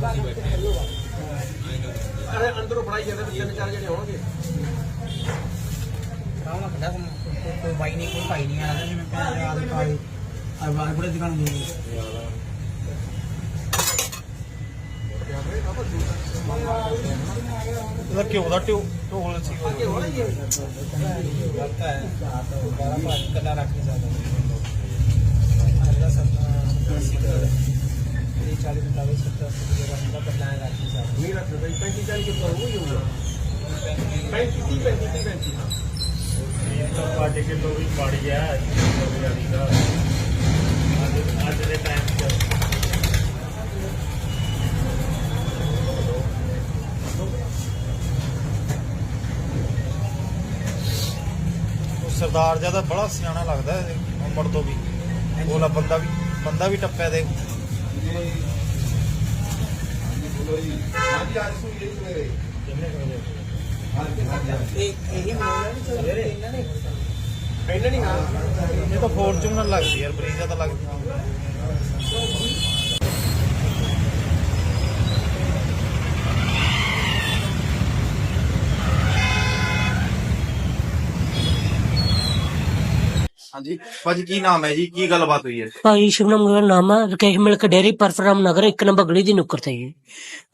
ਤੁਸੀਂ ਬੈਠੇ ਹੋ ਅਰੇ ਅੰਦਰੋਂ ਫੜਾਈ ਜਾਂਦੇ ਬੱਚੇ ਵਿਚਾਰੇ ਜਿਹੜੇ ਹੋਣਗੇ। ਆਉਣਾ ਖੜਾ ਕੋਈ ਬਾਈ ਨਹੀਂ ਕੋਈ ਭਾਈ ਨਹੀਂ ਆ ਰਿਹਾ। ਜਿਵੇਂ ਕਹਿੰਦੇ ਆ ਭਾਈ ਆ ਬਾਹਰ ਬੜੇ ਦੁਕਾਨ ਗਏ ਇਹਦਾ ਕਿਉਂ ਦਾ ਟਿਓ ਟੋਲ ਸੀ ਕਿਉਂ ਹੋਣਾ ਇਹ ਗਲਤ ਹੈ। 4 ਤੋਂ 12 ਭਾਈ ਕੱਲਾ ਰੱਖ ਨਹੀਂ ਸਕਦਾ। चालीस पैंतालीस सत्तर अस्सी की जगह हम कर लाए रख नहीं सकते ਨਹੀਂ ਰੱਖ ਸਕਦਾ 35 40 ਕਿਲੋ ਹੋਊਗਾ ਹੀ ਹੋਊਗਾ 35 30 35 35 ਹਾਂ ਤਾਂ ਪਾਟੇ ਕੇ ਤੋਂ ਵੀ ਪੜ ਗਿਆ ਜਿਆਦੀ ਦਾ ਅੱਜ ਅੱਜ ਦੇ ਟਾਈਮ 'ਚ ਉਹ ਸਰਦਾਰ ਜਿਆਦਾ ਬੜਾ ਸਿਆਣਾ ਲੱਗਦਾ ਹੈ ਉਮਰ ਤੋਂ ਵੀ ਉਹਲਾ ਬੰਦਾ ਵੀ ਬੰਦਾ ਵੀ ਟੱਪਿਆ ਦੇ ਹੋਈ ਇਹ ਇਹ ਹੋਣਾ ਵੀ ਸਵੇਰੇ? ਇਹਨਾਂ ਨਹੀਂ ਇਹ ਤਾਂ ਫੋਰਚੂਨਰ ਲੱਗਦੀ ਯਾਰ ਬਰੀਜ਼ਾ ਤਾਂ ਲੱਗਦੀ। ਹਾਂਜੀ। ਭਾਜੀ ਕੀ ਨਾਮ ਹੈ ਜੀ? ਕੀ ਗੱਲਬਾਤ ਹੋਈ ਹੈ? ਭਾਈ ਸ਼ਿਵਨਮ ਮੇਰਾ ਨਾਮ ਹੈ ਰਕੇਸ਼ ਮਿਲਕ ਡੇਰੀ ਪਰਫਰਾਮ ਨਗਰ ਇੱਕ ਨੰਬਰ ਗਲੀ ਦੀ ਨੁੱਕਰ ਤੇ ਜੀ।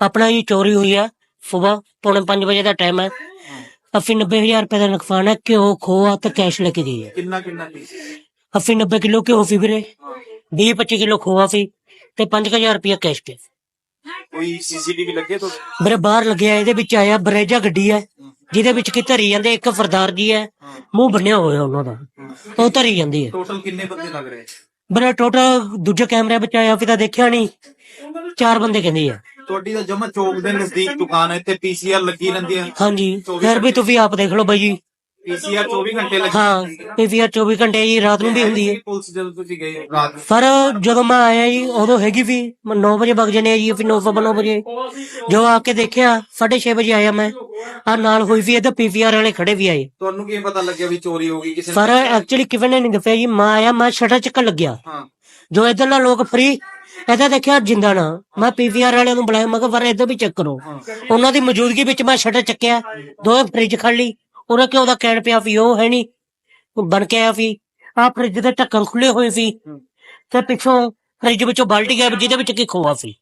ਆਪਣਾ ਇਹ ਚੋਰੀ ਹੋਈ ਹੈ ਸਵੇਰ ਪੌਣੇ 5 ਵਜੇ ਦਾ ਟਾਈਮ ਹੈ ਅੱਸੀ ਨੱਬੇ ਹਜ਼ਾਰ ਰੁਪਏ ਦਾ ਨੁਕਸਾਨ ਹੈ ਘਿਓ ਖੋਆ ਤੇ ਕੈਸ਼ ਲੈ ਕੇ ਗਈ ਹੈ ਕਿੰਨਾ ਕਿੰਨਾ ਕੀ ਅੱਸੀ ਨੱਬੇ ਕਿਲੋ ਘਿਓ ਸੀ ਵੀਰੇ। 20 25 ਕਿਲੋ ਖੋਆ ਸੀ ਤੇ 5000 ਰੁਪਏ ਕੈਸ਼ ਪਿਆ ਕੋਈ ਸੀਸੀਟੀਵੀ ਲੱਗੇ ਤੋਂ ਮੇਰੇ ਬਾਹਰ ਲੱਗਿਆ ਇਹਦੇ ਵਿੱਚ ਆਇਆ ਬਰੇਜਾ ਗੱਡੀ ਹੈ ਜਿਹਦੇ ਵਿੱਚ ਕਿ ਧਰੀ ਜਾਂਦੇ ਇੱਕ ਸਰਦਾਰ ਜੀ ਹੈ ਮੂੰਹ ਬੰਨਿਆ ਹੋਇਆ ਉਹਨਾਂ ਦਾ ਉਹ ਧਰੀ ਜਾਂਦੀ ਹੈ। ਟੋਟਲ ਕਿੰਨੇ ਬੰਦੇ ਲੱਗ ਰਹੇ? ਬਰੇ ਟੋਟਲ ਦੂਜੇ ਕੈਮਰੇ ਵਿੱਚ ਆਇਆ ਫਿਰ ਤਾਂ ਦੇਖਿਆ ਨਹੀਂ ਚਾਰ ਬੰਦੇ ਕਹਿੰਦੇ ਆ। ਤੁਹਾਡੀ ਤਾਂ ਜਮਾ ਚੌਕ ਦੇ ਨਜ਼ਦੀਕ ਦੁਕਾਨ ਹੈ ਇੱਥੇ ਪੀਸੀਆਰ ਲੱਗੀ ਰਹਿੰਦੀ ਹੈ। ਹਾਂਜੀ ਫਿਰ ਵੀ ਤੁਸੀਂ ਆਪ ਦੇਖ ਲਓ ਬਾਈ ਜੀ। ਪੀਸੀਆਰ 24 ਘੰਟੇ ਲੱਗੀ ਹਾਂ ਪੀਵੀਆਰ 24 ਘੰਟੇ ਜੀ ਰਾਤ ਨੂੰ ਵੀ ਹੁੰਦੀ ਹੈ। ਪੁਲਿਸ ਜਦੋਂ ਤੁਸੀਂ ਗਏ ਰਾਤ ਪਰ ਜਦੋਂ ਮੈਂ ਆਇਆ ਜੀ ਉਦੋਂ ਹੈਗੀ ਵੀ 9 ਵਜੇ ਵਗ ਜਨੇ ਜੀ ਫਿਰ 9 9 ਵਜੇ। ਜੋ ਆ ਕੇ ਦੇਖਿਆ 6:30 ਵਜੇ ਆਇਆ ਮੈਂ। ਆ ਨਾਲ ਹੋਈ ਵੀ ਇਹਦਾ ਪੀਵੀਆਰ ਵਾਲੇ ਖੜੇ ਵੀ ਆਏ। ਤੁਹਾਨੂੰ ਕੀ ਪਤਾ ਲੱਗਿਆ ਵੀ ਚੋਰੀ ਹੋ ਗਈ ਕਿਸੇ ਨੇ ਪਰ ਐਕਚੁਅਲੀ ਕਿਵੇਂ ਨੇ ਨਹੀਂ ਦੱਸਿਆ ਜੀ ਮੈਂ ਆਇਆ ਮੈਂ ਸ਼ਟਰ ਚੱਕਣ ਲੱਗਿਆ। ਹਾਂ। ਜੋ ਇਧਰ ਨਾ ਲੋਕ ਫ੍ਰੀ ਇਹਦਾ ਦੇਖਿਆ ਜਿੰਦਾ ਨਾ। ਮੈਂ ਪੀਵੀਆਰ ਵਾਲਿਆਂ ਨੂੰ ਬੁਲਾਇਆ ਮੈਂ ਕਿਹਾ ਪਰ ਇੱਧਰ ਵੀ ਚੈੱਕ ਕਰੋ। ਉਹਨਾਂ ਦੀ ਮੌਜੂਦਗੀ ਵਿੱਚ ਮੈਂ ਸ਼ਟਰ ਚੱਕਿਆ ਦੋਵੇਂ ਫ੍ਰਿਜ ਖੜ ਲਈ। ਉਹਦਾ ਕਿ ਉਹਦਾ ਕੈਨ ਪਿਆ ਵੀ ਉਹ ਹੈ ਨਹੀਂ ਬਣ ਕੇ ਆਇਆ ਵੀ। ਆ ਫ੍ਰਿਜ ਦੇ ਢੱਕਣ ਖੁੱਲੇ ਹੋਏ ਸੀ। ਤੇ ਪਿੱਛੋਂ ਫ੍ਰਿਜ ਵਿੱਚੋਂ ਬਾਲਟੀ ਗਿਆ ਜਿਹਦੇ ਵਿੱਚ ਕੀ ਖੋਆ ਸੀ?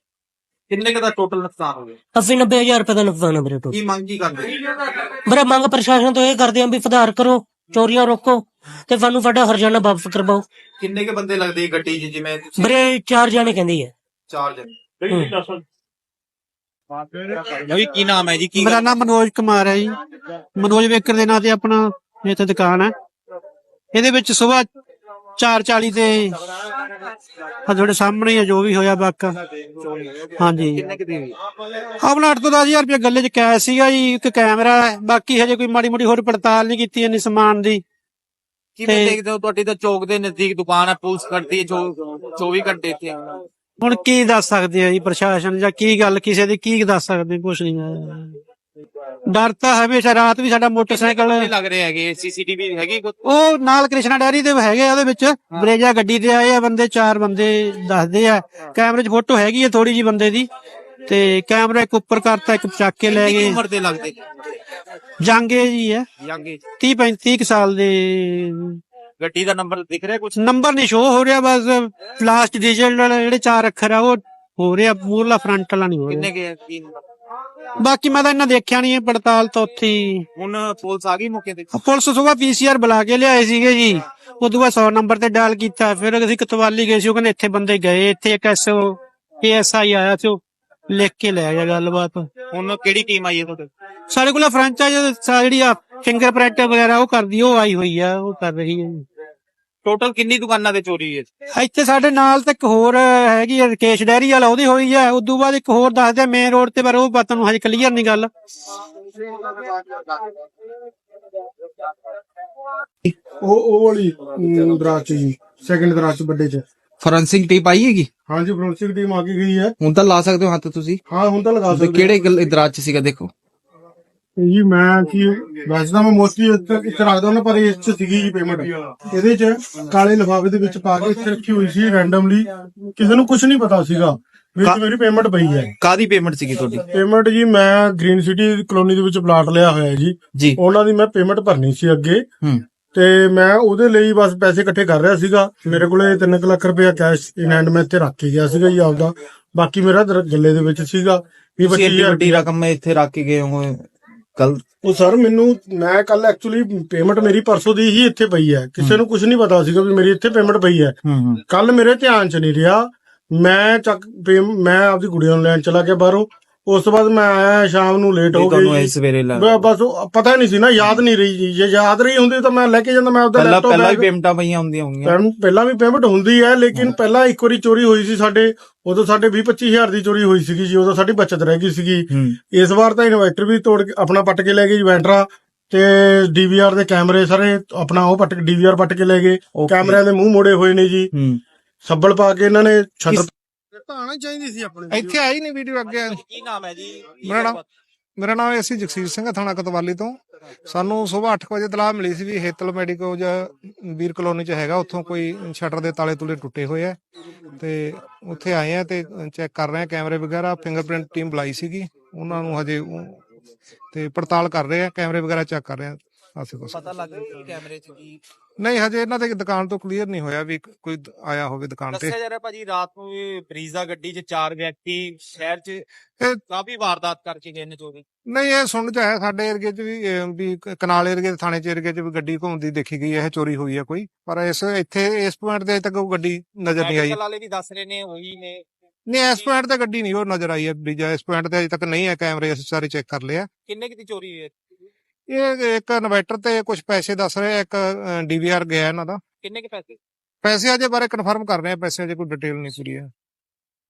ਕਿੰਨੇ ਕੁ ਦਾ ਟੋਟਲ ਨੁਕਸਾਨ ਹੋ ਗਿਆ? 80 90000 ਰੁਪਏ ਦਾ ਨੁਕਸਾਨ ਹੈ ਮੇਰੇ ਤੋਂ। ਕੀ ਮੰਗ ਕੀ ਕਰਦੇ? ਮੇਰਾ ਮੰਗ ਪ੍ਰਸ਼ਾਸਨ ਤੋਂ ਇਹ ਕਰਦੇ ਆਂ ਵੀ ਸੁਧਾਰ ਕਰੋ ਚੋਰੀਆਂ ਰੋਕੋ ਤੇ ਸਾਨੂੰ ਸਾਡਾ ਹਰਜਾਨਾ ਵਾਪਸ ਕਰਵਾਓ। ਕਿੰਨੇ ਕੁ ਬੰਦੇ ਲੱਗਦੇ ਗੱਡੀ 'ਚ ਜਿਵੇਂ ਤੁਸੀਂ? ਮੇਰੇ ਚਾਰ ਜਾਣੇ ਕਹਿੰਦੀ ਹੈ ਚਾਰ ਜਣੇ। ਜੀ ਕੀ ਨਾਮ ਹੈ ਜੀ? ਕੀ ਮੇਰਾ ਨਾਮ ਮਨੋਜ ਕੁਮਾਰ ਹੈ ਜੀ। ਮਨੋਜ ਵੇਕਰ ਦੇ ਨਾਂ ਤੇ ਆਪਣਾ ਇੱਥੇ ਦੁਕਾਨ ਹੈ। ਇਹਦੇ ਵਿੱਚ ਸਵੇਰ 4:40 ਤੇ ਆ ਤੁਹਾਡੇ ਸਾਹਮਣੇ ਆ ਜੋ ਵੀ ਹੋਇਆ ਬਾਕਾ। ਹਾਂਜੀ। ਆਪਣਾ 8 ਤੋਂ 10000 ਰੁਪਏ ਗੱਲੇ 'ਚ ਕੈਸ਼ ਸੀਗਾ ਜੀ ਇੱਕ ਕੈਮਰਾ ਬਾਕੀ ਹਜੇ ਕੋਈ ਮਾੜੀ ਮੋਟੀ ਹੋਰ ਪੜਤਾਲ ਨਹੀਂ ਕੀਤੀ ਇੰਨੀ ਸਮਾਨ ਦੀ। ਕਿਵੇਂ ਦੇਖਦੇ ਹੋ? ਤੁਹਾਡੀ ਤਾਂ ਚੌਕ ਦੇ ਨਜ਼ਦੀਕ ਦੁਕਾਨ ਹੈ ਪੁਲਿਸ ਖੜਦੀ ਹੈ ਜੋ 24 ਘੰਟੇ ਇੱਥੇ ਹੁਣ ਕੀ ਦੱਸ ਸਕਦੇ ਆ ਜੀ ਪ੍ਰਸ਼ਾਸਨ ਜਾਂ ਕੀ ਗੱਲ ਕਿਸੇ ਦੀ ਕੀ ਦੱਸ ਸਕਦੇ ਕੁਝ ਨਹੀਂ। ਡਰ ਤਾਂ ਹਮੇਸ਼ਾ ਰਾਤ ਵੀ ਸਾਡਾ ਮੋਟਰਸਾਈਕਲ ਕਿੰਨੇ ਲੱਗ ਰਹੇ ਹੈਗੇ? ਸੀਸੀਟੀਵੀ ਹੈਗੀ? ਉਹ ਨਾਲ ਕ੍ਰਿਸ਼ਨਾ ਡੈਰੀ ਦੇ ਹੈਗੇ ਆ ਉਹਦੇ ਵਿੱਚ। ਬਰੇਜਾ ਗੱਡੀ ਤੇ ਆਏ ਆ ਬੰਦੇ ਚਾਰ ਬੰਦੇ ਦੱਸਦੇ ਆ। ਕੈਮਰੇ 'ਚ ਫੋਟੋ ਹੈਗੀ ਆ ਥੋੜੀ ਜੀ ਬੰਦੇ ਦੀ। ਤੇ ਕੈਮਰਾ ਇੱਕ ਉੱਪਰ ਕਰਤਾ ਇੱਕ ਚੱਕ ਕੇ ਲੈ ਕਿੰਨੀ ਗਏ। ਉਮਰ ਦੇ ਲੱਗਦੇ? ਜਾਂਗੇ ਜੀ ਆ। ਯੰਗੇ 30 35 ਕੁ ਸਾਲ ਦੇ ਗੱਡੀ ਦਾ ਨੰਬਰ ਦਿਖ ਰਿਹਾ ਕੁਝ ਨੰਬਰ ਨਹੀਂ ਸ਼ੋ ਹੋ ਰਿਹਾ ਬਸ ਲਾਸਟ ਡਿਜੀਟਲ ਜਿਹੜੇ ਚਾਰ ਅੱਖਰ ਆ ਉਹ ਹੋ ਰਿਹਾ ਮੂਰਲਾ ਫਰੰਟ ਵਾਲਾ ਨਹੀਂ ਹੋ ਕਿੰਨੇ ਰਿਹਾ ਕੇ ਕੀ ਬਾਕੀ ਮੈਂ ਤਾਂ ਇਹਨਾਂ ਦੇਖਿਆ ਨਹੀਂ ਪੜਤਾਲ ਤਾਂ ਉੱਥੇ ਹੀ। ਹੁਣ ਪੁਲਿਸ ਆ ਗਈ ਮੌਕੇ ਤੇ। ਪੁਲਿਸ ਸੁਬਾ ਪੀਸੀਆਰ ਬੁਲਾ ਕੇ ਲਿਆਏ ਸੀਗੇ ਜੀ। ਉਦੋਂ ਬਾਅਦ 100 ਨੰਬਰ ਤੇ ਡਾਲ ਕੀਤਾ। ਫਿਰ ਅਸੀਂ ਕਤਵਾਲੀ ਗਏ ਸੀ। ਉਹ ਕਹਿੰਦੇ ਇੱਥੇ ਬੰਦੇ ਗਏ। ਇੱਥੇ ਇੱਕ ਐਸਓ ਏਐਸਆਈ ਆਇਆ ਸੀ। ਉਹ ਲਿਖ ਕੇ ਲੈ ਗਿਆ ਗੱਲਬਾਤ। ਹੁਣ ਕਿਹੜੀ ਟੀਮ ਆਈ ਹੈ ਤੁਹਾਡੇ? ਸਾਡੇ ਕੋਲ ਫਰੈਂਚਾਈਜ਼ ਜਿਹੜੀ ਆ ਫਿੰਗਰਪ੍ਰਿੰਟ ਵਗੈਰਾ ਉਹ ਕਰਦੀ ਉਹ ਆਈ ਹੋਈ ਆ। ਉਹ ਕਰ ਰਹੀ ਹੈ ਜੀ। ਟੋਟਲ ਕਿੰਨੀ ਦੁਕਾਨਾਂ ਤੇ ਚੋਰੀ ਹੋਈ ਹੈ ਇੱਥੇ ਸਾਡੇ ਨਾਲ ਤੇ ਇੱਕ ਹੋਰ ਹੈਗੀ ਆ ਰਕੇਸ਼ ਡੈਰੀ ਵਾਲਾ ਉਹਦੀ ਹੋਈ ਆ ਉਦੋਂ ਬਾਅਦ ਇੱਕ ਹੋਰ ਦੱਸਦੇ ਮੇਨ ਰੋਡ ਤੇ ਪਰ ਉਹ ਪਤਾ ਨੂੰ ਹਜੇ ਕਲੀਅਰ ਨਹੀਂ ਗੱਲ। ਉਹ ਉਹ ਵਾਲੀ ਅਮ, ਦਰਾਜ ਚ ਜੀ ਸੈਕਿੰਡ ਦਰਾਜ ਚ ਵੱਡੇ ਚ। ਫੋਰੈਂਸਿਕ ਟੀਪ ਆਈ ਹੈਗੀ? ਹਾਂਜੀ ਫੋਰੈਂਸਿਕ ਟੀਮ ਆ ਕੇ ਗਈ ਹੈ। ਹੁਣ ਤਾਂ ਲਾ ਸਕਦੇ ਹੋ ਹੱਥ ਤੁਸੀਂ? ਹਾਂ ਹੁਣ ਤਾਂ ਲਗਾ ਸਕਦੇ ਕਿਹੜੇ ਗੱਲ ਇਦਰਾਜ ਚ ਸੀਗਾ ਦੇਖੋ। ਜੀ ਮੈਂ ਕੀ ਵੈਸੇ ਤਾਂ ਮੈਂ ਮੋਸਟਲੀ ਇੱਥੇ ਰੱਖਦਾ ਹੁੰਦਾ ਪਰ ਇਸ ਚ ਸੀਗੀ ਜੀ ਪੇਮੈਂਟ ਇਹਦੇ ਚ ਕਾਲੇ ਲਿਫਾਫੇ ਦੇ ਵਿੱਚ ਪਾ ਕੇ ਇੱਥੇ ਰੱਖੀ ਹੋਈ ਸੀ ਰੈਂਡਮਲੀ ਕਿਸੇ ਨੂੰ ਕੁਝ ਨਹੀਂ ਪਤਾ ਸੀਗਾ ਵਿੱਚ ਮੇਰੀ ਪੇਮੈਂਟ ਪਈ ਹੈ। ਕਾਦੀ ਪੇਮੈਂਟ ਸੀਗੀ ਤੁਹਾਡੀ? ਪੇਮੈਂਟ ਜੀ ਮੈਂ ਗ੍ਰੀਨ ਸਿਟੀ ਕਲੋਨੀ ਦੇ ਵਿੱਚ ਪਲਾਟ ਲਿਆ ਹੋਇਆ ਜੀ। ਉਹਨਾਂ ਦੀ ਮੈਂ ਪੇਮੈਂਟ ਭਰਨੀ ਸੀ ਅੱਗੇ। ਤੇ ਮੈਂ ਉਹਦੇ ਲਈ ਬਸ ਪੈਸੇ ਇਕੱਠੇ ਕਰ ਰਿਹਾ ਸੀਗਾ। ਮੇਰੇ ਕੋਲੇ 3 ਲੱਖ ਰੁਪਇਆ ਕੈਸ਼ ਇਨ ਹੈਂਡ ਮੈਂ ਇੱਥੇ ਰੱਖ ਕੇ ਗਿਆ ਸੀਗਾ ਜੀ ਆਪਦਾ। ਬਾਕੀ ਮੇਰਾ ਗੱਲੇ ਦੇ ਵਿੱਚ ਸੀਗਾ। ਵੀ ਤੁਸੀਂ ਇੰਨੀ 25000 ਵੱਡੀ ਰਕਮ ਇੱਥੇ ਰੱਖ ਕੇ ਗਏ ਹੋ ਕੱਲ ਉਹ ਸਰ ਮੈਨੂੰ ਮੈਂ ਕੱਲ ਐਕਚੁਅਲੀ ਪੇਮੈਂਟ ਮੇਰੀ ਪਰਸੋਂ ਦੀ ਹੀ ਇੱਥੇ ਪਈ ਹੈ। ਕਿਸੇ ਨੂੰ ਕੁਝ ਨਹੀਂ ਪਤਾ ਸੀਗਾ ਵੀ ਮੇਰੀ ਇੱਥੇ ਪੇਮੈਂਟ ਪਈ ਹੈ। ਕੱਲ ਮੇਰੇ ਧਿਆਨ 'ਚ ਨਹੀਂ ਰਿਹਾ। ਮੈਂ ਚੱਕ ਪੇ- ਮੈਂ ਆਪਦੀ ਗੁੜੀਆ ਨੂੰ ਲੈਣ ਚਲਾ ਗਿਆ ਬਾਹਰੋਂ। ਉਸ ਤੋਂ ਬਾਅਦ ਮੈਂ ਆਇਆ ਸ਼ਾਮ ਨੂੰ ਲੇਟ ਹੋ ਤੁਹਾਨੂੰ ਗਈ ਇਸ ਸਵੇਰੇ ਬ- ਬਸ ਉਹ ਪਤਾ ਨਹੀਂ ਸੀ ਨਾ ਯਾਦ ਨਹੀਂ ਰਹੀ ਜੀ। ਜੇ ਯਾਦ ਰਹੀ ਹੁੰਦੀ ਤਾਂ ਮੈਂ ਲੈ ਕੇ ਜਾਂਦਾ ਮੈਂ ਆਪਦਾ ਪਹਿਲਾਂ ਲੈਪਟਾਪ ਪਹਿਲਾਂ ਵੀ ਬੈਗ ਪੇਮੈਂਟਾਂ ਪਈਆਂ ਹੁੰਦੀਆਂ ਹੋਣਗੀਆਂ। ਪਹਿਲਾਂ- ਪਹਿਲਾਂ ਵੀ ਪੇਮੈਂਟ ਹੁੰਦੀ ਹੈ ਲੇਕਿਨ ਪਹਿਲਾਂ ਇੱਕ ਵਾਰੀ ਚੋਰੀ ਹੋਈ ਸੀ ਸਾਡੇ। ਉਦੋਂ ਸਾਡੇ 20 25000 ਦੀ ਚੋਰੀ ਹੋਈ ਸੀਗੀ ਜੀ ਉਦੋਂ ਸਾਡੀ ਬਚਤ ਰਹਿ ਗਈ ਸੀਗੀ। ਹੂੰ। ਇਸ ਵਾਰ ਤਾਂ ਇਨਵਰਟਰ ਵੀ ਤੋੜ ਕੇ ਆਪਣਾ ਪੱਟ ਕੇ ਲੈ ਗਏ ਇਨਵਰਟਰ ਤੇ ਡੀਵੀਆਰ ਦੇ ਕੈਮਰੇ ਸਾਰੇ ਆਪਣਾ ਉਹ ਪੱਟ ਕੇ ਡੀਵੀਆਰ ਪੱਟ ਕੇ ਲੈ ਗਏ। Okay. ਕੈਮਰਿਆਂ ਦੇ ਮੂੰਹ ਮੋੜੇ ਹੋਏ ਨੇ ਜੀ। ਹੂੰ। ਸੱਬਲ ਪਾ ਕੇ ਇਹਨਾਂ ਨੇ ਛੱਤ ਕਿਸ- ਤਾਂ ਆਣਾ ਚਾਹੀਦੀ ਸੀ ਆਪਣੇ ਇੱਥੇ ਆਈ ਨਹੀਂ ਵੀਡੀਓ ਅੱਗੇ। ਕੀ ਨਾਮ ਹੈ ਜੀ? ਮੇਰਾ ਨਾਮ ਮੇਰਾ ਨਾਮ ਐਸੀ ਜਗਸੀਰ ਸਿੰਘ ਥਾਣਾ ਕਤਵਾਲੀ ਤੋਂ। ਸਾਨੂੰ ਸਵੇਰ 8 ਵਜੇ ਤਲਾਹ ਮਿਲੀ ਸੀ ਵੀ ਹੇਤਲ ਮੈਡੀਕੋ ਜਾਂ ਵੀਰ ਕਲੋਨੀ ਚ ਹੈਗਾ ਉੱਥੋਂ ਕੋਈ ਸ਼ਟਰ ਦੇ ਤਾਲੇ ਤੁਲੇ ਟੁੱਟੇ ਹੋਏ ਆ। ਤੇ ਉੱਥੇ ਆਏ ਆ ਤੇ ਚੈੱਕ ਕਰ ਰਹੇ ਆ ਕੈਮਰੇ ਵਗੈਰਾ ਫਿੰਗਰਪ੍ਰਿੰਟ ਟੀਮ ਬੁਲਾਈ ਸੀਗੀ। ਉਹਨਾਂ ਨੂੰ ਹਜੇ ਉਹ- ਤੇ ਪੜਤਾਲ ਕਰ ਰਹੇ ਆ ਕੈਮਰੇ ਵਗੈਰਾ ਚੈੱਕ ਕਰ ਰਹੇ ਆ। ਆਸੇ ਪਾਸੇ ਪਤਾ ਲੱਗ ਗਿਆ ਕਿ ਕੈਮਰੇ 'ਚ ਕੀ ਨਹੀਂ ਹਜੇ ਇਹਨਾਂ ਦੇ ਦੁਕਾਨ ਤੋਂ ਕਲੀਅਰ ਨਹੀਂ ਹੋਇਆ ਵੀ ਕੋਈ ਆਇਆ ਹੋਵੇ ਦੁਕਾਨ ਤੇ। ਦੱਸਿਆ ਜਾ ਰਿਹਾ ਭਾਜੀ ਰਾਤ ਨੂੰ ਇਹ ਬਰੀਜ਼ਾ ਗੱਡੀ 'ਚ ਚਾਰ ਵਿਅਕਤੀ ਸ਼ਹਿਰ 'ਚ ਇਹ- ਕਾਫੀ ਵਾਰਦਾਤ ਕਰਕੇ ਗਏ ਨੇ ਚੋਰੀ। ਨਹੀਂ ਇਹ ਸੁਣ ਆਇਆ ਸਾਡੇ ਏਰੀਏ ਚ ਵੀ ਅਹ, ਵੀ ਕ- ਕਨਾਲ ਏਰੀਏ ਦੇ ਥਾਣੇ ਚ ਏਰੀਏ ਚ ਵੀ ਗੱਡੀ ਘੁੰਮਦੀ ਦੇਖੀ ਗਈ ਹੈ ਇਹ ਚੋਰੀ ਹੋਈ ਹੈ ਕੋਈ। ਪਰ ਇਸ ਇੱਥੇ ਇਸ ਪੁਆਇੰਟ ਤੇ ਅਜੇ ਤੱਕ ਉਹ ਗੱਡੀ ਨਜ਼ਰ ਨਹੀਂ ਆਈ। ਮੈਡੀਕਲ ਵਾਲੇ ਵੀ ਦੱਸ ਰਹੇ ਨੇ ਉਹੀ ਨੇ। ਨਹੀਂ ਇਸ ਪੁਆਇੰਟ ਤੇ ਗੱਡੀ ਨਹੀਂ ਉਹ ਨਜ਼ਰ ਆਈ ਹੈ ਬੀਜਾ ਇਸ ਪੁਆਇੰਟ ਤੇ ਅਜੇ ਤੱਕ ਨਹੀਂ ਹੈ ਕੈਮਰੇ ਅਸੀਂ ਸਾਰੇ ਚੈੱਕ ਕਰ ਲਿਆ ਕਿੰਨੇ ਕਿ ਦੀ ਚੋਰੀ ਹੋਈ ਹੈ? ਇਹ ਇੱਕ ਇਨਵਰਟਰ ਤੇ ਕੁਝ ਪੈਸੇ ਦੱਸ ਰਹੇ ਇੱਕ ਡੀਵੀਆਰ ਗਿਆ ਇਹਨਾਂ ਦਾ। ਕਿੰਨੇ ਕੇ ਪੈਸੇ? ਪੈਸੇ ਅਜੇ ਬਾਰੇ ਕਨਫਰਮ ਕਰ ਰਹੇ ਆ ਪੈਸੇ ਅਜੇ ਕੋਈ ਡਿਟੇਲ ਨਹੀਂ ਪੂਰੀ ਹੈ